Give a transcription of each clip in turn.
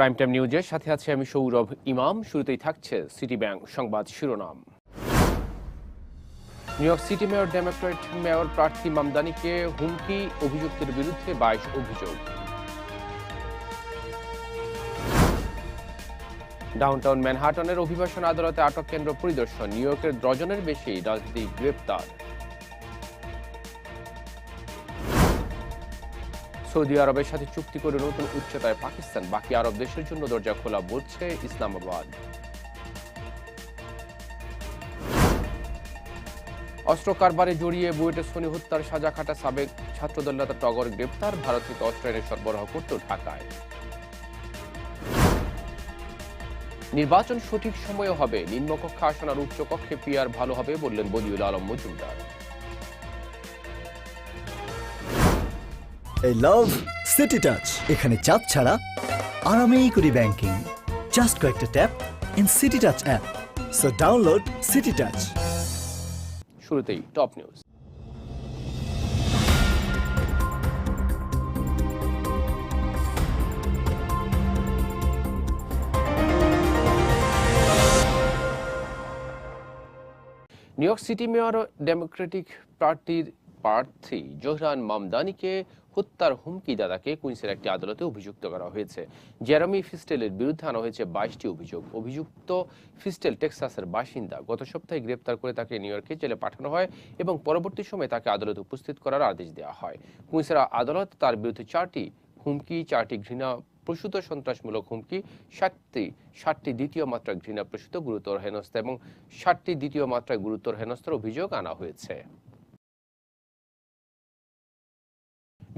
Prime time নিউজের সাথে আছে আমি সৌরভ ইমাম। শুরুতেই থাকছে সিটি ব্যাংক সংবাদ শিরোনাম। New York city mayor democrat mayor প্রার্থী মামদানিকে হুমকি, অভিযুক্তের বিরুদ্ধে বাইশ অভিযোগ। ডাউনটাউন ম্যানহাটনের অভিবাসন আদালতে আটক কেন্দ্র পরিদর্শন। নিউ ইয়র্কের ডজনের বেশি রাজনীতি গ্রেপ্তার। সৌদি আরবের সাথে চুক্তি করে নতুন উচ্চতায় পাকিস্তান, বাকি আরব দেশের জন্য দরজা খোলা বলছে ইসলামাবাদ। অস্ত্র কারবারে জড়িয়ে বুয়েটে সনি হত্যার সাজা খাটা সাবেক ছাত্রদল নেতা টগর গ্রেপ্তার, ভারত থেকে অস্ত্র এনে সরবরাহ করত ঢাকায়। নির্বাচন সঠিক সময়ে হবে, নিম্নকক্ষে আসন আর উচ্চকক্ষে পিয়ার ভালো হবে বললেন বদিউল আলম মজুমদার। এই লাভ সিটি টাচ এখানে চাপ ছাড়া আরামেই করি ব্যাংকিং জাস্ট কয়েকটা tap in City Touch app so download City Touch শুরুতেই top news New York city mayor democratic পার্টির প্রার্থী জোহরান মামদানিকে হত্যার হুমকি দাদাকে কুইন্সের একটি আদালতে অভিযুক্ত করা হয়েছে। জেরামি ফিস্টেলের বিরুদ্ধে আনা হয়েছে বাইশটি অভিযোগ। অভিযুক্ত ফিস্টেল, টেক্সাসের বাসিন্দা গত সপ্তাহে গ্রেপ্তার করে তাকে নিউ ইয়র্কে জেলে পাঠানো হয় এবং পরবর্তী সময়ে তাকে আদালতে উপস্থিত করার আদেশ দেওয়া হয়। কুইন্সের আদালত তার বিরুদ্ধে চারটি হুমকি, চারটি ঘৃণা প্রসূত সন্ত্রাসমূলক হুমকি ষাটটি ষাটটি দ্বিতীয় মাত্রা ঘৃণা প্রসূত গুরুতর হেনস্থা এবং ষাটটি দ্বিতীয় মাত্রায় গুরুতর হেনস্থার অভিযোগ আনা হয়েছে।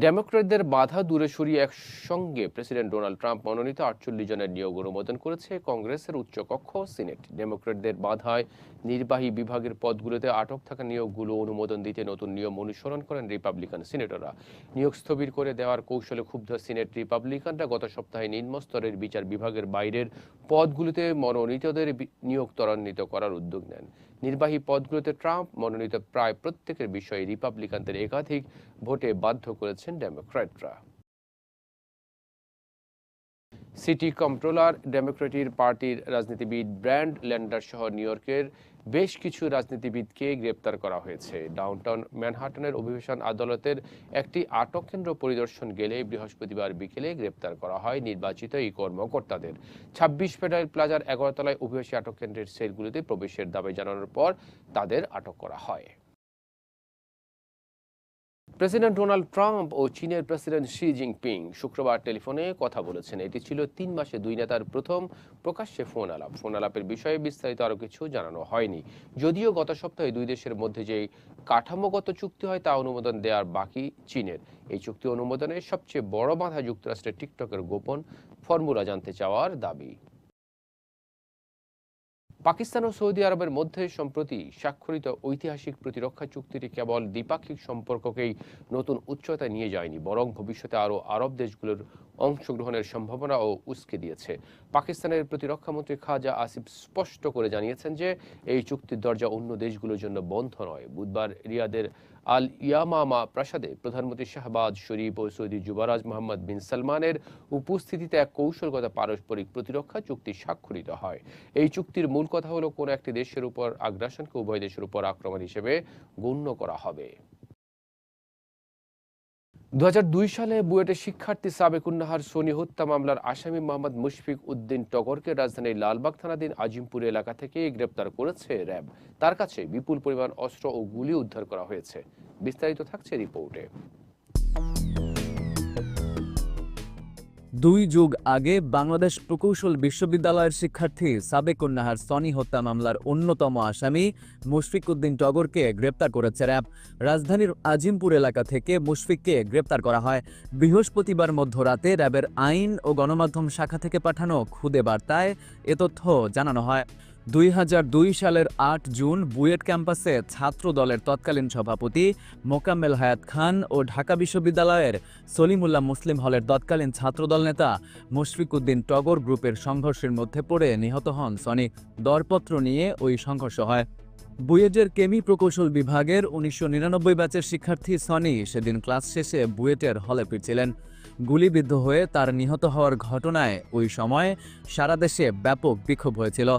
ডেমোক্রেটদের বাধা দূরে সরিয়ে একসঙ্গে প্রেসিডেন্ট ডোনাল্ড ট্রাম্প মনোনীত আটচল্লিশ জনের নিয়োগ অনুমোদন করেছে কংগ্রেসের উচ্চকক্ষ সিনেট। ডেমোক্রেটদের বাধায় নির্বাহী বিভাগের পদগুলোতে আটক থাকা নিয়োগগুলো অনুমোদন দিতে নতুন নিয়ম অনুসরণ করেন রিপাবলিকান সিনেটররা। নিয়োগ স্থবির করে দেওয়ার কৌশলে ক্ষুব্ধ সিনেট রিপাবলিকানরা গত সপ্তাহে নিম্নস্তরের বিচার বিভাগের বাইরের পদগুলিতে মনোনীতদের নিয়োগ ত্বরান্বিত করার উদ্যোগ নেন। নির্বাহী পদগুলোতে ট্রাম্প মনোনীত প্রায় প্রত্যেকের বিষয়ে রিপাবলিকানদের একাধিক ভোটে বাধ্য করেছেন ডেমোক্র্যাটরা। সিটি কন্ট্রোলার ডেমোক্রেটিক পার্টির রাজনীতিবিদ ব্র্যান্ড ল্যান্ডার সহ নিউ ইয়র্কের বেশ কিছু রাজনীতিবিদকে গ্রেপ্তার করা হয়েছে। ডাউনটাউন ম্যানহাটনের অভিবেশন আদালতের একটি আটক কেন্দ্র পরিদর্শন গেলে বৃহস্পতিবার বিকেলে গ্রেপ্তার করা হয় নির্বাচিত এই কর্মকর্তাদের। ছাব্বিশ ফেডারেল প্লাজার এগারোতলায় অভিবাসী আটক কেন্দ্রের সেলগুলিতে প্রবেশের দাবি জানানোর পর তাদের আটক করা হয়। প্রেসিডেন্ট ডোনাল্ড ট্রাম্প ও চীনের প্রেসিডেন্ট শি জিনপিং শুক্রবার টেলিফোনে কথা বলেছেন। এটি ছিল তিন মাসে দুই নেতার প্রথম প্রকাশ্যে ফোন আলাপ। ফোন আলাপের বিষয়ে বিস্তারিত আরও কিছু জানানো হয়নি। যদিও গত সপ্তাহে দুই দেশের মধ্যে যেই কাঠামোগত চুক্তি হয় তা অনুমোদন দেওয়ার বাকি চীনের। এই চুক্তি অনুমোদনে সবচেয়ে বড় বাধা যুক্তরাষ্ট্রের টিকটকের গোপন ফর্মুলা জানতে চাওয়ার দাবি। পাকিস্তান ও সৌদি আরবের মধ্যে সম্প্রতি স্বাক্ষরিত ঐতিহাসিক প্রতিরক্ষা চুক্তিটি কেবল দ্বিপাক্ষিক সম্পর্ককেই নতুন উচ্চতায় নিয়ে যায়নি, বরং ভবিষ্যতে আরও আরব দেশগুলোর অংশগ্রহণের সম্ভাবনাও উস্কে দিয়েছে। পাকিস্তানের প্রতিরক্ষামন্ত্রী খাজা আসিফ স্পষ্ট করে জানিয়েছেন যে, এই চুক্তির দরজা অন্য দেশগুলোর জন্য বন্ধ নয়। বুধবার রিয়াদের আল ইয়ামামা প্রাসাদে প্রধানমন্ত্রী শাহবাজ শরীফ ও সৌদি যুবরাজ মোহাম্মদ বিন সালমানের উপস্থিতিতে এক কৌশলগত পারস্পরিক প্রতিরক্ষা চুক্তি স্বাক্ষরিত হয়। এই চুক্তির মূল কথা হলো, কোন একটি দেশের উপর আগ্রাসনকে উভয় দেশের উপর আক্রমণ হিসেবে গণ্য করা হবে। দু হাজার দুই সালে বুয়েটের শিক্ষার্থী সাবেক উন্নাহার সোনি হত্যা মামলার আসামি মোহাম্মদ মুশফিক উদ্দিন টগরকে রাজধানীর লালবাগ থানাধীন আজিমপুর এলাকা থেকে গ্রেপ্তার করেছে র্যাব। তার কাছে বিপুল পরিমাণ অস্ত্র ও গুলি উদ্ধার করা হয়েছে। বিস্তারিত থাকছে রিপোর্টে। দুই যুগ আগে বাংলাদেশ প্রকৌশল বিশ্ববিদ্যালয়ের শিক্ষার্থী সাবেক কন্যাহার সনি হত্যা মামলার অন্যতম আসামি মুশফিক উদ্দিন টগরকে গ্রেপ্তার করেছে র্যাব। রাজধানীর আজিমপুর এলাকা থেকে মুশফিককে গ্রেপ্তার করা হয়। বৃহস্পতিবার মধ্যরাতে র্যাবের আইন ও গণমাধ্যম শাখা থেকে পাঠানো খুদে বার্তায় এ তথ্য জানানো হয়। দুই হাজার দুই সালের আট জুন বুয়েট ক্যাম্পাসে ছাত্র দলের তৎকালীন সভাপতি মোকাম্মেল হায়াত খান ও ঢাকা বিশ্ববিদ্যালয়ের সলিমুল্লাহ মুসলিম হলের তৎকালীন ছাত্রদল নেতা মুশফিক উদ্দিন টগর গ্রুপের সংঘর্ষের মধ্যে পড়ে নিহত হন সনি। দরপত্র নিয়ে ওই সংঘর্ষ হয়। বুয়েটের কেমি প্রকৌশল বিভাগের উনিশশো নিরানব্বই ব্যাচের শিক্ষার্থী সনি সেদিন ক্লাস শেষে বুয়েটের হলে ফিরছিলেন। গুলিবিদ্ধ হয়ে তার নিহত হওয়ার ঘটনায় ওই সময় সারা দেশে ব্যাপক বিক্ষোভ হয়েছিল।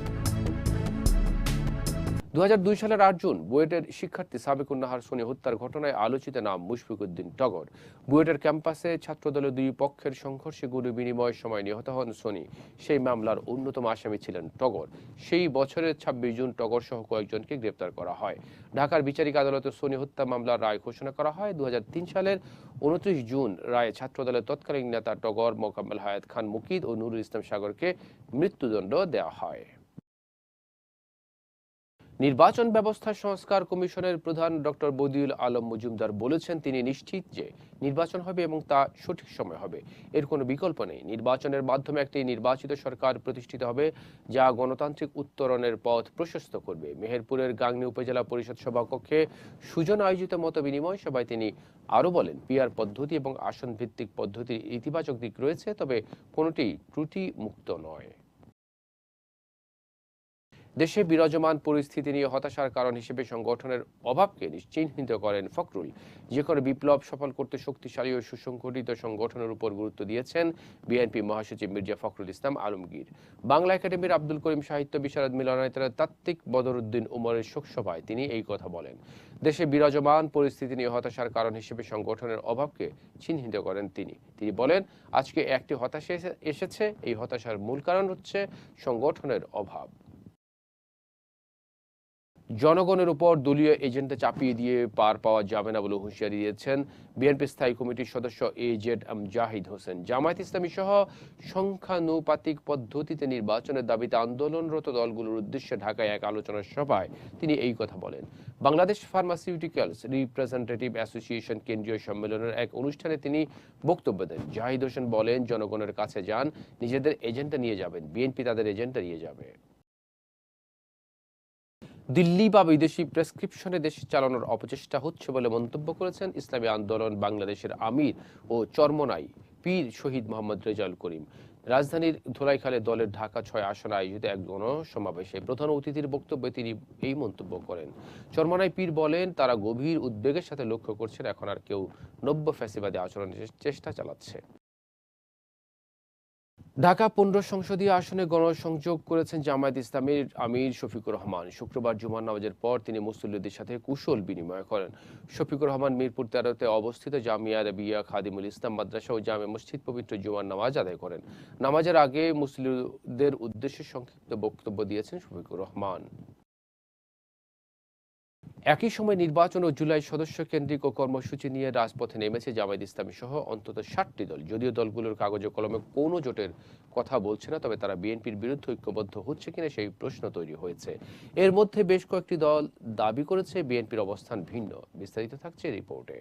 দু হাজার দুই সালের আট জুন বুয়েটের শিক্ষার্থী সাবেকুন নাহার সোনি হত্যার ঘটনায় আলোচিত নাম মুশফিকুদ্দিন টগর। বুয়েটের ক্যাম্পাসে ছাত্রদলের দুই পক্ষের সংঘর্ষে গুলি বিনিময়ের সময় নিহত হন সোনি। সেই মামলার অন্যতম আসামি ছিলেন টগর। সেই বছরের ছাব্বিশ জুন টগর সহ কয়েকজনকে গ্রেপ্তার করা হয়। ঢাকার বিচারিক আদালতে সোনি হত্যা মামলার রায় ঘোষণা করা হয়। দু হাজার তিন সালের উনত্রিশ জুন রায়ে ছাত্রদলের তৎকালীন নেতা টগর মোকাম্মেল হায়াত খান মুকিদ ও নুরুল ইসলাম সাগরকে মৃত্যুদণ্ড দেওয়া হয়। নির্বাচন ব্যবস্থা সংস্কার কমিশনের প্রধান ডক্টর বদিউল আলম মজুমদার বলেছেন, তিনি নিশ্চিত যে নির্বাচন হবে এবং তা সঠিক সময় হবে। এর কোনো বিকল্প নেই। নির্বাচনের মাধ্যমে একটি নির্বাচিত সরকার প্রতিষ্ঠিত হবে, যা গণতান্ত্রিক উত্তরণের পথ প্রশস্ত করবে। মেহেরপুরের গাংনী উপজেলা পরিষদ সভাকক্ষে সুজন আয়োজিত মত বিনিময় সভায় তিনি আরও বলেন, পিআর পদ্ধতি এবং আসন ভিত্তিক পদ্ধতির ইতিবাচক দিক রয়েছে, তবে কোনোটি ত্রুটি মুক্ত নয়। দেশে বিরাজমান পরিস্থিতি নিয়ে হতাশার কারণ হিসেবে সংগঠনের অভাবকে নিশ্চিহ্নিত করেন ফখরুল। যে কোনো বিপ্লব সফল করতে শক্তিশালী ও সুসংগঠিত সংগঠনের উপর গুরুত্ব দিয়েছেন বিএনপি মহাসচিব মির্জা ফখরুল ইসলাম আলমগীর। বাংলা একাডেমির আব্দুল করিম সাহিত্য বিশারদ মিলনায়তনের তাত্ত্বিক বদরুদ্দিন উমরের শোকসভায় তিনি এই কথা বলেন। দেশে বিরাজমান পরিস্থিতি নিয়ে হতাশার কারণ হিসেবে সংগঠনের অভাবকে চিহ্নিত করেন তিনি। তিনি বলেন, আজকে একটি হতাশা এসে- এসেছে, এই হতাশার মূল কারণ হচ্ছে সংগঠনের অভাব। জনগণের উপর দলীয় এজেন্ডা চাপিয়ে দিয়ে পার পাওয়া যাবে না বলে হুঁশিয়ারি দিয়েছেন বিএনপি স্থায়ী কমিটির সদস্য A Z M Zahid Hossain. Jamaat Islami সহ সংখ্যানুপাতিক পদ্ধতিতে নির্বাচনের দাবিতে আন্দোলনরত দলগুলোর উদ্দেশ্যে ঢাকায় এক আলোচনা সভায় তিনি এই কথা বলেন। বাংলাদেশ ফার্মাসিউটিক্যালস রিপ্রেজেন্টেটিভ অ্যাসোসিয়েশন কেন্দ্রীয় সম্মেলনের এক অনুষ্ঠানে তিনি বক্তব্য দেন। জাহিদ হোসেন বলেন, জনগণের কাছে যান, নিজেদের এজেন্ডা নিয়ে যাবেন। বিএনপি তাদের এজেন্ডা নিয়ে যাবে। দিল্লি বা বিদেশি প্রেসক্রিপশনে দেশ চালানোর অপচেষ্টা হচ্ছে বলে মন্তব্য করেছেন ইসলামী আন্দোলন, বাংলাদেশের আমির ও চরমনাই পীর শহীদ মোহাম্মদ রেজাউল করিম। রাজধানীর ধোলাইখালে দলের ঢাকা ছয় আসনে আয়োজিত এক গণসমাবেশে প্রধান অতিথির বক্তব্যে তিনি এই মন্তব্য করেন। চরমনাই পীর বলেন, তারা গভীর উদ্বেগের সাথে লক্ষ্য করছেন, এখন আর কেউ নব্য ফ্যাসিবাদী আচরণের চেষ্টা চালাচ্ছে। ঢাকা পনেরো সংসদীয় আসনে গণসংযোগ করেছেন জামায়াত ইসলামের আমির শফিকুর রহমান। শুক্রবার জুমার নামাজের পর তিনি মুসল্লিদের সাথে কুশল বিনিময় করেন। শফিকুর রহমান মিরপুর তেরোতে অবস্থিত জামিয়া রবিয়া খাদিমুল ইসলাম মাদ্রাসা ও জামে মসজিদ পবিত্র জুমার নামাজ আদায় করেন। নামাজের আগে মুসলিমদের উদ্দেশ্যে সংক্ষিপ্ত বক্তব্য দিয়েছেন শফিকুর রহমান। একই সময় নির্বাচন ও জুলাই সদস্য কেন্দ্রিক ও কর্মসূচি নিয়ে রাজপথে নেমেছে জামায়াত ইসলামী সহ অন্তত ষাটটি দল। যদিও দলগুলোর কাগজে কলমে কোনো জোটের কথা বলছে না, তবে তারা বিএনপির বিরুদ্ধে ঐক্যবদ্ধ হচ্ছে কিনা সেই প্রশ্ন তৈরি হয়েছে। এর মধ্যে বেশ কয়েকটি দল দাবি করেছে বিএনপির অবস্থান ভিন্ন। বিস্তারিত থাকছে রিপোর্টে।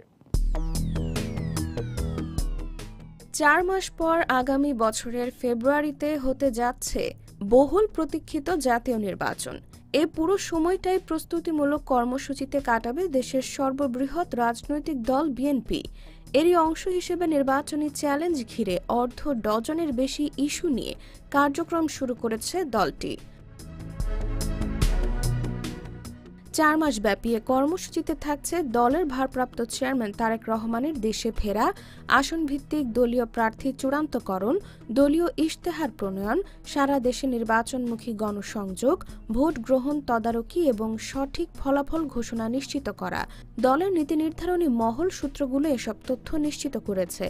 চার মাস পর আগামী বছরের ফেব্রুয়ারিতে হতে যাচ্ছে বহুল প্রতীক্ষিত জাতীয় নির্বাচন। এ পুরো সময়টাই প্রস্তুতিমূলক কর্মসূচিতে কাটাবে দেশের সর্ববৃহৎ রাজনৈতিক দল বিএনপি। এরই অংশ হিসেবে নির্বাচনী চ্যালেঞ্জ ঘিরে অর্ধ ডজনের বেশি ইস্যু নিয়ে কার্যক্রম শুরু করেছে দলটি। চার মাস ব্যাপী কর্মসূচিতে থাকছে দলের ভারপ্রাপ্ত চেয়ারম্যান তারেক রহমানের দেশে ফেরা আসন ভিত্তিক দলীয় প্রার্থী চূড়ান্তকরণ, দলীয় ইশতেহার প্রণয়ন, সারা দেশে নির্বাচনমুখী গণসংযোগ, ভোট গ্রহণ তদারকি এবং সঠিক ফলাফল ঘোষণা নিশ্চিত করা। দলের নীতি নির্ধারণী মহল সূত্রগুলো এসব তথ্য নিশ্চিত করেছে।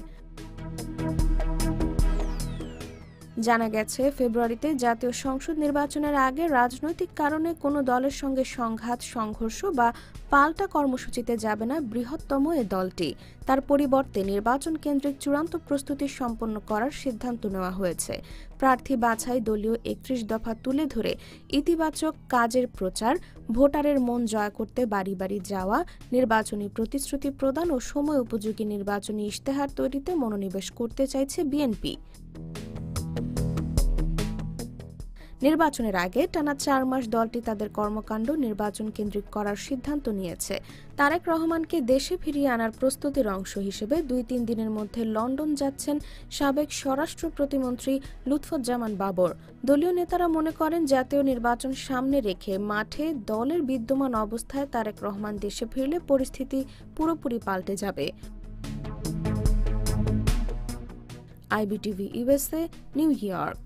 জানা গেছে, ফেব্রুয়ারিতে জাতীয় সংসদ নির্বাচনের আগে রাজনৈতিক কারণে কোনো দলের সঙ্গে সংঘাত, সংঘর্ষ বা পাল্টা কর্মসূচিতে যাবে না বৃহত্তম এ দলটি। তার পরিবর্তে নির্বাচন কেন্দ্রিক চূড়ান্ত প্রস্তুতি সম্পন্ন করার সিদ্ধান্ত নেওয়া হয়েছে। প্রার্থী বাছাই দলীয় একত্রিশ দফা তুলে ধরে ইতিবাচক কাজের প্রচার, ভোটারের মন জয় করতে বাড়ি বাড়ি যাওয়া, নির্বাচনী প্রতিশ্রুতি প্রদান ও সময় উপযোগী নির্বাচনী ইশতেহার তৈরিতে মনোনিবেশ করতে চাইছে বিএনপি। নির্বাচনের আগে টানা চার মাস দলটি তাদের কর্মকাণ্ড নির্বাচন কেন্দ্রিক করার সিদ্ধান্ত নিয়েছে। তারেক রহমানকে দেশে ফিরিয়ে আনার প্রস্তুতির অংশ হিসেবে দুই তিন দিনের মধ্যে লন্ডন যাচ্ছেন সাবেক স্বরাষ্ট্র প্রতিমন্ত্রী লুৎফুজ্জামান বাবর। দলীয় নেতারা মনে করেন জাতীয় নির্বাচন সামনে রেখে মাঠে দলের বিদ্যমান অবস্থায় তারেক রহমান দেশে ফিরলে পরিস্থিতি পুরোপুরি পাল্টে যাবে। IBTV USA New York.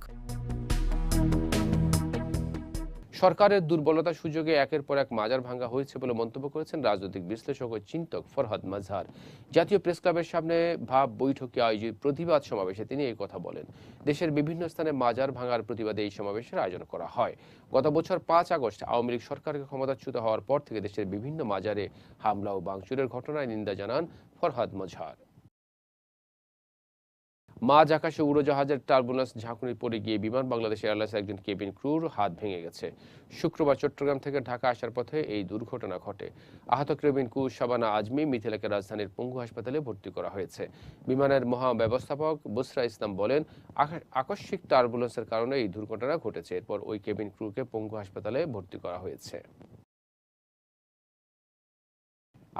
সরকারের দুর্বলতা সুযোগে একের পর এক মাজার ভাঙ্গা হয়েছে বলে মন্তব্য করেছেন রাজনৈতিক বিশ্লেষক ও চিন্তক ফরহাদ মাজহার জাতীয় প্রেস ক্লাবের সামনে ভাব বৈঠকে আয়োজিত প্রতিবাদ সমাবেশে তিনি এই কথা বলেন। দেশের বিভিন্ন স্থানে মাজার ভাঙার প্রতিবাদে এই সমাবেশের আয়োজন করা হয়। গত বছর পাঁচ আগস্ট আওয়ামী লীগ সরকারকে ক্ষমতাচ্যুত হওয়ার পর থেকে দেশের বিভিন্ন মাজারে হামলা ও ভাঙচুরের ঘটনায় নিন্দা জানান ফরহাদ মজহার মাঝ আকাশে উড়োজাহাজের টার্বুলেন্স ঝাঁকুনি পড়ে গিয়ে বিমান বাংলাদেশ এয়ারলাইন্সের একজন কেবিন ক্রুর হাত ভেঙে গেছে। শুক্রবার চট্টগ্রাম থেকে ঢাকা আসার পথে এই দুর্ঘটনা ঘটে। আহত কেবিন ক্রু শাবানা আজমি মিথিলাকে রাজধানীর পঙ্গু হাসপাতালে ভর্তি করা হয়েছে। বিমানের মহা ব্যবস্থাপক বুসরা ইসলাম বলেন আকস্মিক টার্বুলেন্সের কারণে এই দুর্ঘটনা ঘটেছে। এরপর ওই কেবিন ক্রুকে পঙ্গু হাসপাতালে ভর্তি করা হয়েছে।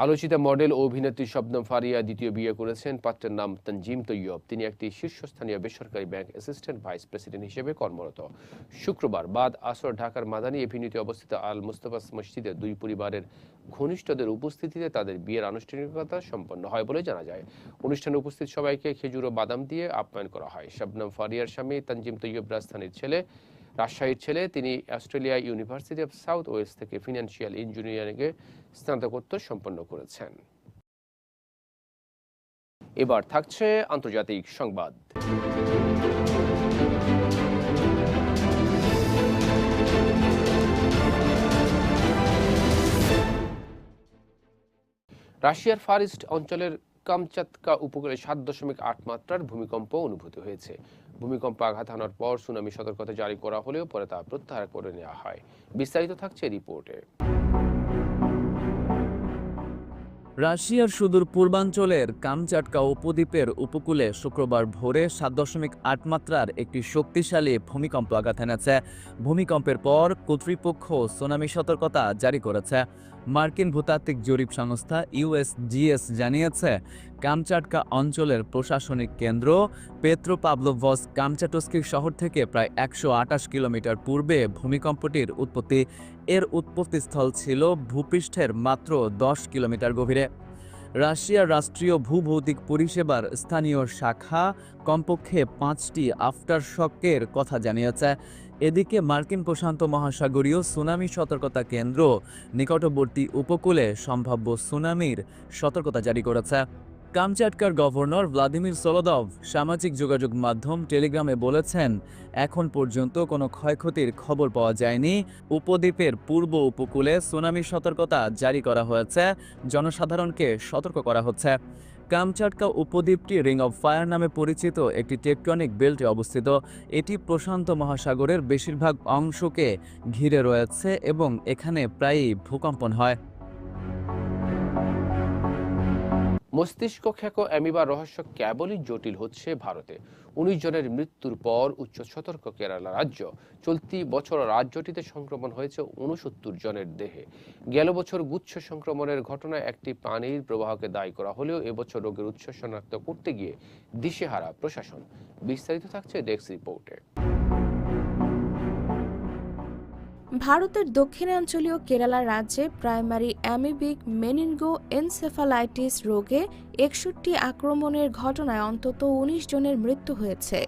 আলোচিত মডেল ও অভিনেত্রী শবনম ফারিয়া দ্বিতীয় বিয়ে করেছেন, পাত্রের নাম তঞ্জিম তৈয়ব। তিনি একটি শীর্ষস্থানীয় বেসরকারি ব্যাংক অ্যাসিস্ট্যান্ট ভাইস প্রেসিডেন্ট হিসেবে কর্মরত। শুক্রবার বাদ আসর ঢাকার মাদানী এভিনিউতে অবস্থিত আল মুস্তফাস মসজিদে দুই পরিবারের ঘনিষ্ঠদের উপস্থিতিতে তাদের বিয়ের আনুষ্ঠানিকতা সম্পন্ন হয় বলে জানা যায়। অনুষ্ঠানে উপস্থিত সবাইকে খেজুর ও বাদাম দিয়ে আপ্যায়ন করা হয়। শবনম ফারিয়ার স্বামী তঞ্জিম তৈয়ব রাজধানীর ছেলে, রাজশাহীর ছেলে। তিনি Australia University of South West থেকে ফিনান্সিয়াল ইঞ্জিনিয়ারিংয়ে স্নাতকোত্তর সম্পন্ন করেছেন। এবার থাকছে আন্তর্জাতিক সংবাদ। রাশিয়ার ফার ইস্ট অঞ্চলের কামচাতকা উপকূলে সাত দশমিক আট মাত্রার ভূমিকম্প অনুভূত হয়েছে। ভূমিকম্প আঘাত হানার পর সুনামি সতর্কতা জারি করা হলেও পরে তা প্রত্যাহার করে নেওয়া হয়। বিস্তারিত থাকছে রিপোর্টে। রাশিয়ার সুদূর পূর্বাঞ্চলের কামচাটকা উপদ্বীপের উপকূলে শুক্রবার ভোরে সাত দশমিক আট মাত্রার একটি শক্তিশালী ভূমিকম্প আঘাত এনেছে। ভূমিকম্পের পর কর্তৃপক্ষ সুনামি সতর্কতা জারি করেছে। মার্কিন ভূতাত্ত্বিক জরিপ সংস্থা ইউএসজিএস জানিয়েছে, কামচাটকা অঞ্চলের প্রশাসনিক কেন্দ্র পেত্রোপাবলোভস কামচাটস্কি শহর থেকে প্রায় একশো আটাশ কিলোমিটার পূর্বে ভূমিকম্পটির উৎপত্তি। এর উৎপত্তিস্থল ছিল ভূপৃষ্ঠের মাত্র দশ কিলোমিটার গভীরে। রাশিয়ার রাষ্ট্রীয় ভূভৌতিক পরিষেবার স্থানীয় শাখা কমপক্ষে পাঁচটি আফটার শকের কথা জানিয়েছে। এদিকে মার্কিন প্রশান্ত মহাসাগরীয় সুনামি সতর্কতা কেন্দ্র নিকটবর্তী উপকূলে সম্ভাব্য সুনামির সতর্কতা জারি করেছে। কামচাটকার গভর্নর ভ্লাদিমির সোলোদভ সামাজিক যোগাযোগ মাধ্যম টেলিগ্রামে বলেছেন, এখন পর্যন্ত কোনো ক্ষয়ক্ষতির খবর পাওয়া যায়নি। উপদ্বীপের পূর্ব উপকূলে সুনামি সতর্কতা জারি করা হয়েছে। জনসাধারণকে সতর্ক করা হচ্ছে। কামচাটকা উপদ্বীপটি রিং অব ফায়ার নামে পরিচিত একটি টেকটনিক বেল্টে অবস্থিত। এটি প্রশান্ত মহাসাগরের বেশিরভাগ অংশকে ঘিরে রয়েছে এবং এখানে প্রায়ই ভূকম্পন হয়। মস্তিষ্ক খ্যাক অ্যামিবার রহস্য কেবলই জটিল হচ্ছে ভারতে। উনিশ জনের মৃত্যুর পর উচ্চ সতর্ক কেরালা রাজ্য। চলতি বছর রাজ্যটিতে সংক্রমণ হয়েছে উনসত্তর জনের দেহে। গেল বছর গুচ্ছ সংক্রমণের ঘটনায় একটি পানির প্রবাহকে দায়ী করা হলেও এবছর রোগের উৎস শনাক্ত করতে গিয়ে দিশেহারা প্রশাসন। বিস্তারিত থাকছে ডেস্ক রিপোর্টে। ভারতের দক্ষিণাঞ্চলীয় কেরালা রাজ্যে প্রাইমারি অ্যামিবিক মেনিনগো এনসেফালাইটিস রোগে একষট্টি আক্রমণের ঘটনায় অন্তত উনিশ জনের মৃত্যু হয়েছে।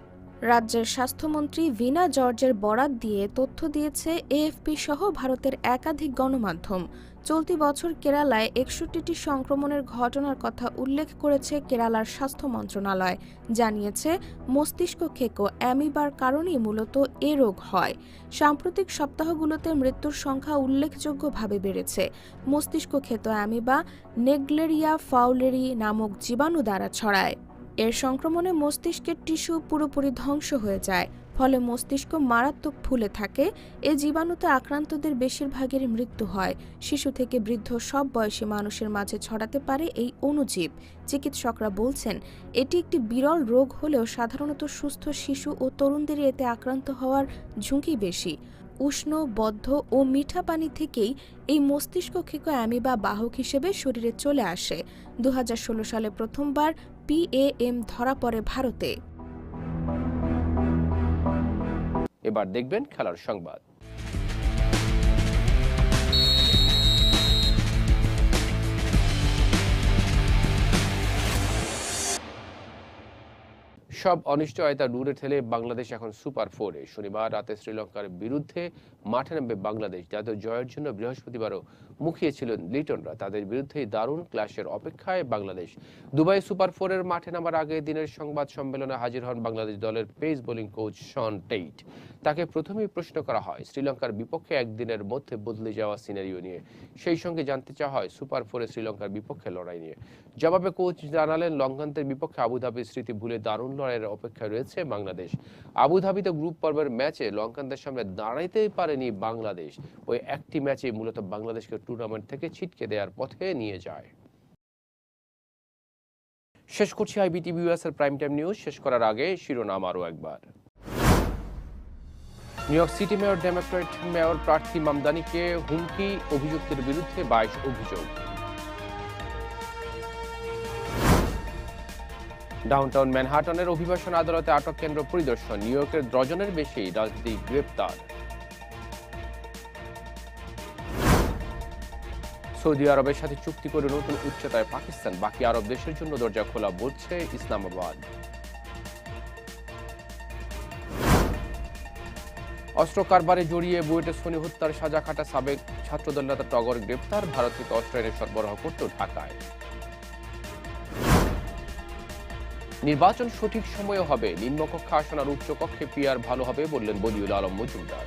রাজ্যের স্বাস্থ্যমন্ত্রী ভিনা জর্জের বরাত দিয়ে তথ্য দিয়েছে এএফপি সহ ভারতের একাধিক গণমাধ্যম। চলতি বছর কেরালায় একষট্টিটি সংক্রমণের ঘটনার কথা উল্লেখ করেছে কেরালার স্বাস্থ্য মন্ত্রণালয়। জানিয়েছে, মস্তিষ্ক খেকো অ্যামিবার কারণেই মূলত এ রোগ হয়। সাম্প্রতিক সপ্তাহগুলোতে মৃত্যুর সংখ্যা উল্লেখযোগ্যভাবে বেড়েছে। মস্তিষ্ক ক্ষেত অ্যামিবা নেগলেরিয়া ফাউলেরি নামক জীবাণু দ্বারা ছড়ায়। এর সংক্রমণে মস্তিষ্কের টিস্যু পুরোপুরি ধ্বংস হয়ে যায়, ফলে মস্তিষ্ক মারাত্মক ফুলে থাকে। এ জীবাণুতে আক্রান্তদের বেশিরভাগের মৃত্যু হয়। শিশু থেকে বৃদ্ধ সব বয়সী মানুষের মাঝে ছড়াতে পারে এই অণুজীব। চিকিৎসকরা বলছেন, এটি একটি বিরল রোগ হলেও সাধারণত সুস্থ শিশু ও তরুণদের এতে আক্রান্ত হওয়ার ঝুঁকি বেশি। উষ্ণ, বদ্ধ ও মিঠা পানি থেকেই এই মস্তিষ্ক ক্ষেক অ্যামিবা বাহক হিসেবে শরীরে চলে আসে। দু হাজার ষোলো সালে প্রথমবার পিএএম ধরা পড়ে ভারতে। এবার দেখবেন খেলার সংবাদ। এসব অনিশ্চয়তা দূরে ঠেলে বাংলাদেশ এখন সুপার ফোরে। শনিবার রাতে শ্রীলঙ্কার বিরুদ্ধে মাঠে নামবে বাংলাদেশ। যাদের জয়ের জন্য বৃহস্পতিবারও মুখিয়েছিলেন লিটনরা। তাদের বিরুদ্ধেই দারুণ ক্লাসের অপেক্ষায় বাংলাদেশ। দুবাই সুপার ফোরের মাঠে নামার আগে দিনের সংবাদ সম্মেলনে হাজির হন বাংলাদেশ দলের pace bowling coach Shaun Tait. তাকে প্রথমেই প্রশ্ন করা হয়, শ্রীলঙ্কার বিপক্ষে একদিনের মধ্যে বদলে যাওয়া সিনারিও নিয়ে। সেই সঙ্গে জানতে চাওয়া হয়, সুপার ফোরে শ্রীলঙ্কার বিপক্ষে লড়াই নিয়ে। জবাবে কোচ জানালেন, লঙ্কানদের বিপক্ষে আবুধাবির স্মৃতি ভুলে দারুণ লড়াইয়ের অপেক্ষায় রয়েছে বাংলাদেশ। আবুধাবিতে গ্রুপ পর্বের ম্যাচে লঙ্কানদের সামনে দাঁড়াইতেই পারেনি বাংলাদেশ। ওই একটি ম্যাচে মূলত বাংলাদেশকে টুর্নামেন্ট থেকে ছিটকে দেওয়ার পথে নিয়ে যায়। শেষ করছি আইবিটিভি ইউএস এর প্রাইম টাইম নিউজ। শেষ করার আগে শিরোনাম আরও একবার। New York city mayor democrat mayor প্রার্থী মামদানিকে হুমকি, অভিযুক্তের বিরুদ্ধে বাইশ অভিযোগ। ডাউনটাউন ম্যানহাটনের অভিবাসন আদালতে আটক কেন্দ্র পরিদর্শন। নিউ ইয়র্কের ডজনের বেশি রাজনীতিক গ্রেপ্তার। সৌদি আরবের সাথে চুক্তি করে নতুন উচ্চতায় পাকিস্তান, বাকি আরব দেশের জন্য দরজা খোলা বলছে ইসলামাবাদ। অস্ত্র কারবারে জড়িয়ে বুয়েটে সনি হত্যার সাজা খাটা সাবেক ছাত্রদল নেতা টগর গ্রেপ্তার, ভারত থেকে অস্ত্র এনে সরবরাহ করত ঢাকায়। নির্বাচন সঠিক সময়ে হবে, নিম্নকক্ষে আসন আর উচ্চকক্ষে পিয়ার ভালো হবে বললেন বদিউল আলম মজুমদার।